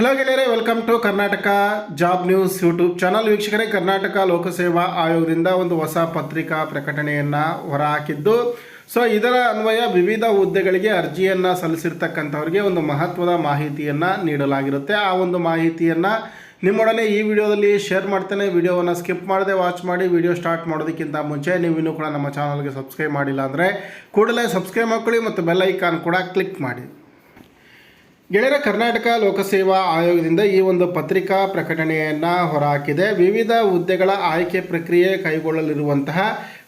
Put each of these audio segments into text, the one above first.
Hello ಗೆಳೆಯರೆ welcome to Karnataka job news YouTube channel ವೀಕ್ಷಕರೇ, ಕರ್ನಾಟಕ ಲೋಕಸೇವಾ ಆಯೋಗದಿಂದ ಒಂದು ಹೊಸ ಪತ್ರಿಕಾ ಪ್ರಕಟಣೆಯನ್ನು ಹೊರಹಾಕಿದ್ದು. ಸೊ ಇದರ ಅನ್ವಯ ವಿವಿಧ ಹುದ್ದೆಗಳಿಗೆ ಅರ್ಜಿಯನ್ನು ಸಲ್ಲಿಸಿರ್ತಕ್ಕಂಥವ್ರಿಗೆ ಒಂದು ಮಹತ್ವದ ಮಾಹಿತಿಯನ್ನು ನೀಡಲಾಗಿರುತ್ತೆ. ಆ ಒಂದು ಮಾಹಿತಿಯನ್ನು ನಿಮ್ಮೊಡನೆ ಈ ವಿಡಿಯೋದಲ್ಲಿ ಶೇರ್ ಮಾಡ್ತೇನೆ. ವಿಡಿಯೋವನ್ನು ಸ್ಕಿಪ್ ಮಾಡದೆ ವಾಚ್ ಮಾಡಿ ವಿಡಿಯೋ ಸ್ಟಾರ್ಟ್ ಮಾಡೋದಕ್ಕಿಂತ ಮುಂಚೆ ನೀವು ಇನ್ನೂ ಕೂಡ ನಮ್ಮ ಚಾನಲ್ಗೆ ಸಬ್ಸ್ಕ್ರೈಬ್ ಮಾಡಿಲ್ಲ ಅಂದರೆ ಕೂಡಲೇ ಸಬ್ಸ್ಕ್ರೈಬ್ ಮಾಡ್ಕೊಳ್ಳಿ ಮತ್ತು ಬೆಲ್ ಐಕಾನ್ ಕೂಡ ಕ್ಲಿಕ್ ಮಾಡಿ. ಗೆಳೆಯರ ಕರ್ನಾಟಕ ಲೋಕಸೇವಾ ಆಯೋಗದಿಂದ ಈ ಒಂದು ಪತ್ರಿಕಾ ಪ್ರಕಟಣೆಯನ್ನು ಹೊರಹಾಕಿದೆ. ವಿವಿಧ ಹುದ್ದೆಗಳ ಆಯ್ಕೆ ಪ್ರಕ್ರಿಯೆ ಕೈಗೊಳ್ಳಲಿರುವಂತಹ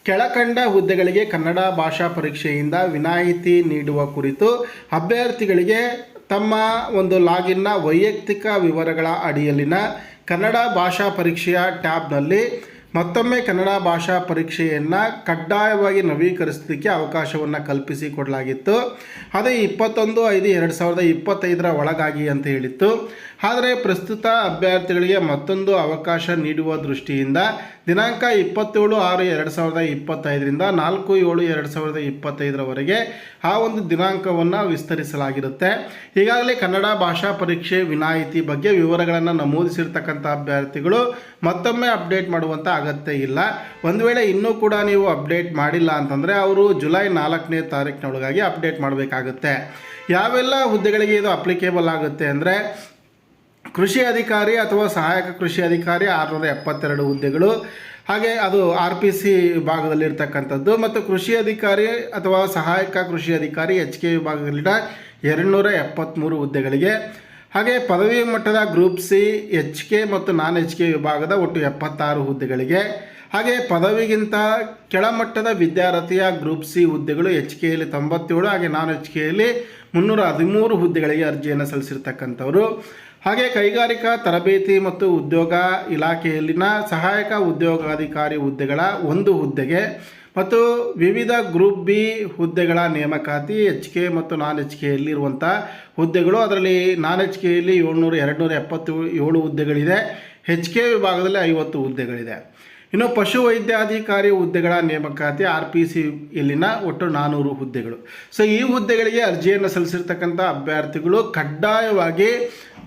ಕೆಳಕಂಡ ಹುದ್ದೆಗಳಿಗೆ ಕನ್ನಡ ಭಾಷಾ ಪರೀಕ್ಷೆಯಿಂದ ವಿನಾಯಿತಿ ನೀಡುವ ಕುರಿತು ಅಭ್ಯರ್ಥಿಗಳಿಗೆ ತಮ್ಮ ಒಂದು ಲಾಗಿನ್ನ ವೈಯಕ್ತಿಕ ವಿವರಗಳ ಅಡಿಯಲ್ಲಿನ ಕನ್ನಡ ಭಾಷಾ ಪರೀಕ್ಷೆಯ ಟ್ಯಾಬ್ನಲ್ಲಿ ಮತ್ತೊಮ್ಮೆ ಕನ್ನಡ ಭಾಷಾ ಪರೀಕ್ಷೆಯನ್ನು ಕಡ್ಡಾಯವಾಗಿ ನವೀಕರಿಸೋದಕ್ಕೆ ಅವಕಾಶವನ್ನು ಕಲ್ಪಿಸಿಕೊಡಲಾಗಿತ್ತು ಅದೇ ಇಪ್ಪತ್ತೊಂದು ಐದು ಎರಡು ಸಾವಿರದ ಇಪ್ಪತ್ತೈದರ ಒಳಗಾಗಿ ಅಂತ ಹೇಳಿತ್ತು. ಆದರೆ ಪ್ರಸ್ತುತ ಅಭ್ಯರ್ಥಿಗಳಿಗೆ ಮತ್ತೊಂದು ಅವಕಾಶ ನೀಡುವ ದೃಷ್ಟಿಯಿಂದ ದಿನಾಂಕ ಇಪ್ಪತ್ತೇಳು ಆರು ಎರಡು ಸಾವಿರದ ಇಪ್ಪತ್ತೈದರಿಂದ ನಾಲ್ಕು ಏಳು ಎರಡು ಸಾವಿರದ ಇಪ್ಪತ್ತೈದರವರೆಗೆ ಆ ಒಂದು ದಿನಾಂಕವನ್ನು ವಿಸ್ತರಿಸಲಾಗಿರುತ್ತೆ. ಈಗಾಗಲೇ ಕನ್ನಡ ಭಾಷಾ ಪರೀಕ್ಷೆ ವಿನಾಯಿತಿ ಬಗ್ಗೆ ವಿವರಗಳನ್ನು ನಮೂದಿಸಿರ್ತಕ್ಕಂಥ ಅಭ್ಯರ್ಥಿಗಳು ಮತ್ತೊಮ್ಮೆ ಅಪ್ಡೇಟ್ ಮಾಡುವಂಥ ಅಗತ್ಯ ಇಲ್ಲ. ಒಂದು ವೇಳೆ ಇನ್ನೂ ಕೂಡ ನೀವು ಅಪ್ಡೇಟ್ ಮಾಡಿಲ್ಲ ಅಂತಂದರೆ ಅವರು ಜುಲೈ ನಾಲ್ಕನೇ ತಾರೀಕಿನೊಳಗಾಗಿ ಅಪ್ಡೇಟ್ ಮಾಡಬೇಕಾಗುತ್ತೆ. ಯಾವೆಲ್ಲ ಹುದ್ದೆಗಳಿಗೆ ಇದು ಅಪ್ಲಿಕೇಬಲ್ ಆಗುತ್ತೆ ಅಂದರೆ ಕೃಷಿ ಅಧಿಕಾರಿ ಅಥವಾ ಸಹಾಯಕ ಕೃಷಿ ಅಧಿಕಾರಿ ಆರುನೂರ ಎಪ್ಪತ್ತೆರಡು ಹುದ್ದೆಗಳು, ಹಾಗೆ ಅದು ಆರ್ ಪಿ ಸಿ ವಿಭಾಗದಲ್ಲಿರ್ತಕ್ಕಂಥದ್ದು. ಮತ್ತು ಕೃಷಿ ಅಧಿಕಾರಿ ಅಥವಾ ಸಹಾಯಕ ಕೃಷಿ ಅಧಿಕಾರಿ ಎಚ್ ಕೆ ವಿಭಾಗದಲ್ಲಿನ ಎರಡುನೂರ ಎಪ್ಪತ್ತ್ಮೂರು ಹುದ್ದೆಗಳಿಗೆ, ಹಾಗೆ ಪದವಿ ಮಟ್ಟದ ಗ್ರೂಪ್ ಸಿ, ಎಚ್ ಕೆ ಮತ್ತು ನಾನ್ ಎಚ್ ಕೆ ವಿಭಾಗದ ಒಟ್ಟು ಎಪ್ಪತ್ತಾರು ಹುದ್ದೆಗಳಿಗೆ, ಹಾಗೆ ಪದವಿಗಿಂತ ಕೆಳಮಟ್ಟದ ವಿದ್ಯಾರ್ಥಿಯ ಗ್ರೂಪ್ ಸಿ ಹುದ್ದೆಗಳು ಎಚ್ ಕೆಯಲ್ಲಿ ತೊಂಬತ್ತೇಳು, ಹಾಗೆ ನಾನ್ ಎಚ್ ಕೆಯಲ್ಲಿ ಮುನ್ನೂರ ಹದಿಮೂರು ಹುದ್ದೆಗಳಿಗೆ ಅರ್ಜಿಯನ್ನು ಸಲ್ಲಿಸಿರ್ತಕ್ಕಂಥವರು. ಹಾಗೆ ಕೈಗಾರಿಕಾ, ತರಬೇತಿ ಮತ್ತು ಉದ್ಯೋಗ ಇಲಾಖೆಯಲ್ಲಿನ ಸಹಾಯಕ ಉದ್ಯೋಗಾಧಿಕಾರಿ ಹುದ್ದೆಗಳ ಒಂದು ಹುದ್ದೆಗೆ ಮತ್ತು ವಿವಿಧ ಗ್ರೂಪ್ ಬಿ ಹುದ್ದೆಗಳ ನೇಮಕಾತಿ, ಎಚ್ ಕೆ ಮತ್ತು ನಾನ್ ಎಚ್ ಕೆಯಲ್ಲಿರುವಂಥ ಹುದ್ದೆಗಳು. ಅದರಲ್ಲಿ ನಾನ್ ಎಚ್ ಕೆಯಲ್ಲಿ ಏಳ್ನೂರ, ಎರಡುನೂರ ಎಪ್ಪತ್ತು, ಏಳು ಹುದ್ದೆಗಳಿದೆ. ಎಚ್ ಕೆ ವಿಭಾಗದಲ್ಲಿ ಐವತ್ತು ಹುದ್ದೆಗಳಿದೆ. ಇನ್ನು ಪಶು ವೈದ್ಯಾಧಿಕಾರಿ ಹುದ್ದೆಗಳ ನೇಮಕಾತಿ, ಆರ್ ಪಿ ಸಿ ಇಲ್ಲಿನ ಒಟ್ಟು ನಾನ್ನೂರು ಹುದ್ದೆಗಳು. ಸೊ, ಈ ಹುದ್ದೆಗಳಿಗೆ ಅರ್ಜಿಯನ್ನು ಸಲ್ಲಿಸಿರ್ತಕ್ಕಂಥ ಅಭ್ಯರ್ಥಿಗಳು ಕಡ್ಡಾಯವಾಗಿ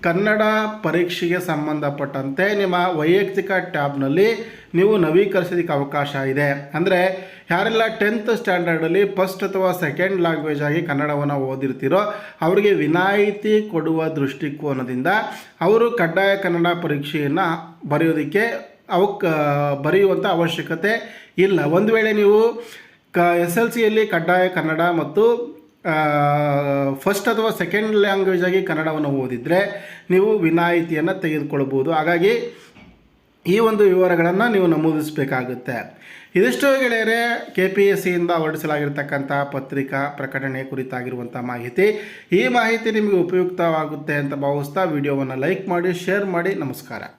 ಕನ್ನಡ ಪರೀಕ್ಷೆಗೆ ಸಂಬಂಧಪಟ್ಟಂತೆ ನಿಮ್ಮ ವೈಯಕ್ತಿಕ ಟ್ಯಾಬ್ನಲ್ಲಿ ನೀವು ನವೀಕರಿಸೋದಕ್ಕೆ ಅವಕಾಶ ಇದೆ. ಅಂದರೆ ಯಾರೆಲ್ಲ ಟೆಂತ್ ಸ್ಟ್ಯಾಂಡರ್ಡಲ್ಲಿ ಫಸ್ಟ್ ಅಥವಾ ಸೆಕೆಂಡ್ ಲ್ಯಾಂಗ್ವೇಜ್ ಆಗಿ ಕನ್ನಡವನ್ನು ಓದಿರ್ತೀರೋ ಅವರಿಗೆ ವಿನಾಯಿತಿ ಕೊಡುವ ದೃಷ್ಟಿಕೋನದಿಂದ ಅವರು ಕಡ್ಡಾಯ ಕನ್ನಡ ಪರೀಕ್ಷೆಯನ್ನು ಬರೆಯೋದಕ್ಕೆ ಅವ ಬರೆಯುವಂಥ ಅವಶ್ಯಕತೆ ಇಲ್ಲ. ಒಂದು ವೇಳೆ ನೀವು ಕ ಎಸ್ ಎಲ್ ಸಿಯಲ್ಲಿ ಕಡ್ಡಾಯ ಕನ್ನಡ ಮತ್ತು ಫಸ್ಟ್ ಅಥವಾ ಸೆಕೆಂಡ್ ಲ್ಯಾಂಗ್ವೇಜ್ ಆಗಿ ಕನ್ನಡವನ್ನು ಓದಿದರೆ ನೀವು ವಿನಾಯಿತಿಯನ್ನು ತೆಗೆದುಕೊಳ್ಬೋದು. ಹಾಗಾಗಿ ಈ ಒಂದು ವಿವರಗಳನ್ನು ನೀವು ನಮೂದಿಸಬೇಕಾಗುತ್ತೆ. ಇದಿಷ್ಟು ಗೆಳೆಯರೆ ಕೆ ಪಿ ಎಸ್ ಸಿಯಿಂದ ಹೊರಡಿಸಲಾಗಿರ್ತಕ್ಕಂಥ ಪತ್ರಿಕಾ ಪ್ರಕಟಣೆ ಕುರಿತಾಗಿರುವಂಥ ಮಾಹಿತಿ. ಈ ಮಾಹಿತಿ ನಿಮಗೆ ಉಪಯುಕ್ತವಾಗುತ್ತೆ ಅಂತ ಭಾವಿಸ್ತಾ ವಿಡಿಯೋವನ್ನು ಲೈಕ್ ಮಾಡಿ, ಶೇರ್ ಮಾಡಿ. ನಮಸ್ಕಾರ.